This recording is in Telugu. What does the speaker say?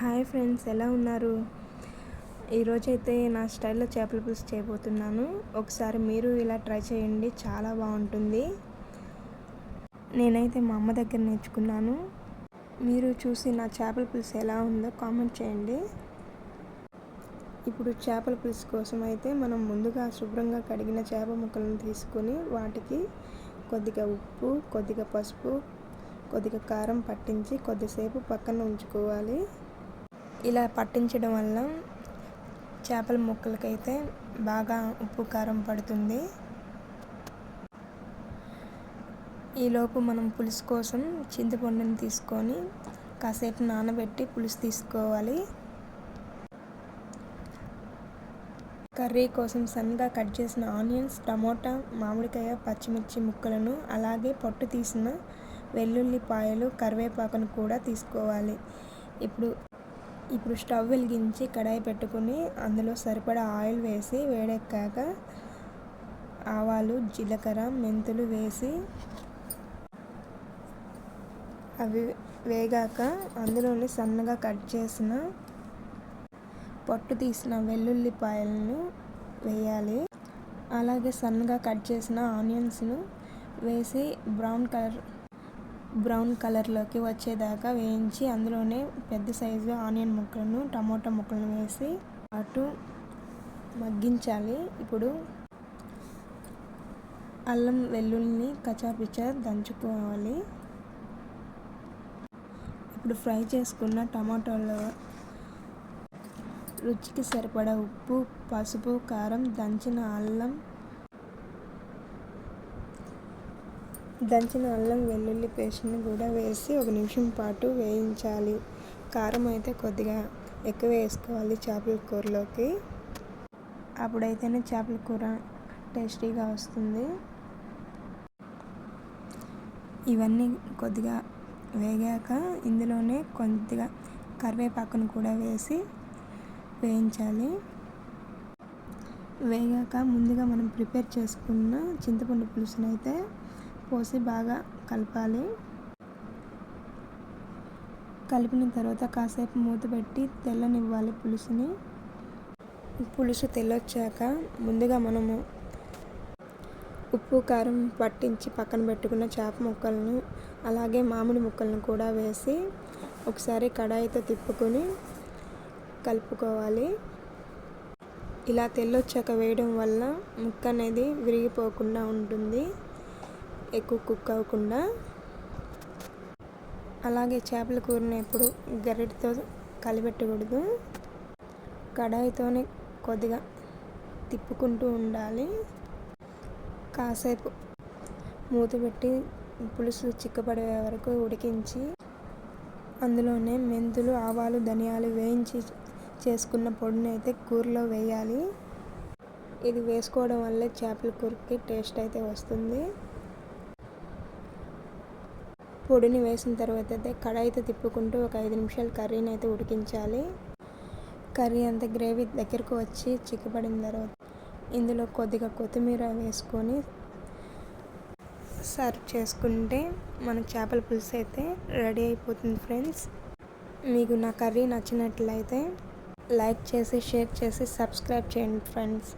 హాయ్ ఫ్రెండ్స్ ఎలా ఉన్నారు? ఈరోజైతే నా స్టైల్లో చేపల పులుసు చేయబోతున్నాను. ఒకసారి మీరు ఇలా ట్రై చేయండి చాలా బాగుంటుంది. నేనైతే మా అమ్మ దగ్గర నేర్చుకున్నాను. మీరు చూసి నా చేపల పులుసు ఎలా ఉందో కామెంట్ చేయండి. ఇప్పుడు చేపల పులుసు కోసం అయితే మనం ముందుగా శుభ్రంగా కడిగిన చేప ముక్కలను తీసుకొని వాటికి కొద్దిగా ఉప్పు కొద్దిగా పసుపు కొద్దిగా కారం పట్టించి కొద్దిసేపు పక్కన ఉంచుకోవాలి. ఇలా పట్టించడం వల్ల చేపల ముక్కలకైతే బాగా ఉప్పు కారం పడుతుంది. ఈలోపు మనం పులుసు కోసం చింతపండుని తీసుకొని కాసేపు నానబెట్టి పులుసు తీసుకోవాలి. కర్రీ కోసం సన్నగా కట్ చేసిన ఆనియన్స్ టమోటా మామిడికాయ పచ్చిమిర్చి ముక్కలను అలాగే పొట్టు తీసిన వెల్లుల్లిపాయలు కరివేపాకును కూడా తీసుకోవాలి. ఇప్పుడు ఇప్పుడు స్టవ్ వెలిగించి కడాయి పెట్టుకుని అందులో సరిపడా ఆయిల్ వేసి వేడెక్కాక ఆవాలు జీలకర్ర మెంతులు వేసి అవి వేగాక అందులోని సన్నగా కట్ చేసిన పొట్టు తీసిన వెల్లుల్లిపాయలను వేయాలి. అలాగే సన్నగా కట్ చేసిన ఆనియన్స్ను వేసి బ్రౌన్ కలర్ బ్రౌన్ కలర్లోకి వచ్చేదాకా వేయించి అందులోనే పెద్ద సైజు ఆనియన్ ముక్కలను టమోటా ముక్కలను వేసి అటు మగ్గించాలి. ఇప్పుడు అల్లం వెల్లుల్లిని కచాపిచా దంచుకోవాలి. ఇప్పుడు ఫ్రై చేసుకున్న టమాటోలో రుచికి సరిపడా ఉప్పు పసుపు కారం దంచిన అల్లం దంచిన అల్లం వెల్లుల్లి పేస్ట్ని కూడా వేసి ఒక నిమిషం పాటు వేయించాలి. కారం అయితే కొద్దిగా ఎక్కువ వేసుకోవాలి చేపల కూరలోకి. అప్పుడైతేనే చేపల కూర టేస్టీగా వస్తుంది. ఇవన్నీ కొద్దిగా వేగాక ఇందులోనే కొద్దిగా కరివేపాకును కూడా వేసి వేయించాలి. వేగాక ముందుగా మనం ప్రిపేర్ చేసుకున్న చింతపండు పులుసునైతే పోసి బాగా కలపాలి. కలిపిన తర్వాత కాసేపు మూత పెట్టి తెల్లనివ్వాలి పులుసుని. పులుసు తెల్లొచ్చాక ముందుగా మనము ఉప్పు కారం పట్టించి పక్కన పెట్టుకున్న చేప ముక్కలను అలాగే మామిడి ముక్కలను కూడా వేసి ఒకసారి కడాయితో తిప్పుకొని కలుపుకోవాలి. ఇలా తెల్లొచ్చాక వేయడం వల్ల ముక్క అనేది విరిగిపోకుండా ఉంటుంది. ఎక్కువ కుక్ అవ్వకుండా అలాగే చేపల కూరని ఎప్పుడు గరిటతో కలిపెట్టకూడదు. కడాయితోనే కొద్దిగా తిప్పుకుంటూ ఉండాలి. కాసేపు మూత పెట్టి పులుసు చిక్కపడే వరకు ఉడికించి అందులోనే మెంతులు ఆవాలు ధనియాలు వేయించి చేసుకున్న పొడిని అయితే కూరలో వేయాలి. ఇది వేసుకోవడం వల్లే చేపల కూరకి టేస్ట్ అయితే వస్తుంది. పొడిని వేసిన తర్వాత అయితే కడాయితో తిప్పుకుంటూ ఒక ఐదు నిమిషాలు కర్రీని అయితే ఉడికించాలి. కర్రీ అంతా గ్రేవీ దగ్గరకు వచ్చి చిక్కబడిన తర్వాత ఇందులో కొద్దిగా కొత్తిమీర వేసుకొని సర్వ్ చేసుకుంటే మన చేపల పులుసు అయితే రెడీ అయిపోతుంది ఫ్రెండ్స్. మీకు నా కర్రీ నచ్చినట్లయితే లైక్ చేసి షేర్ చేసి సబ్స్క్రైబ్ చేయండి ఫ్రెండ్స్.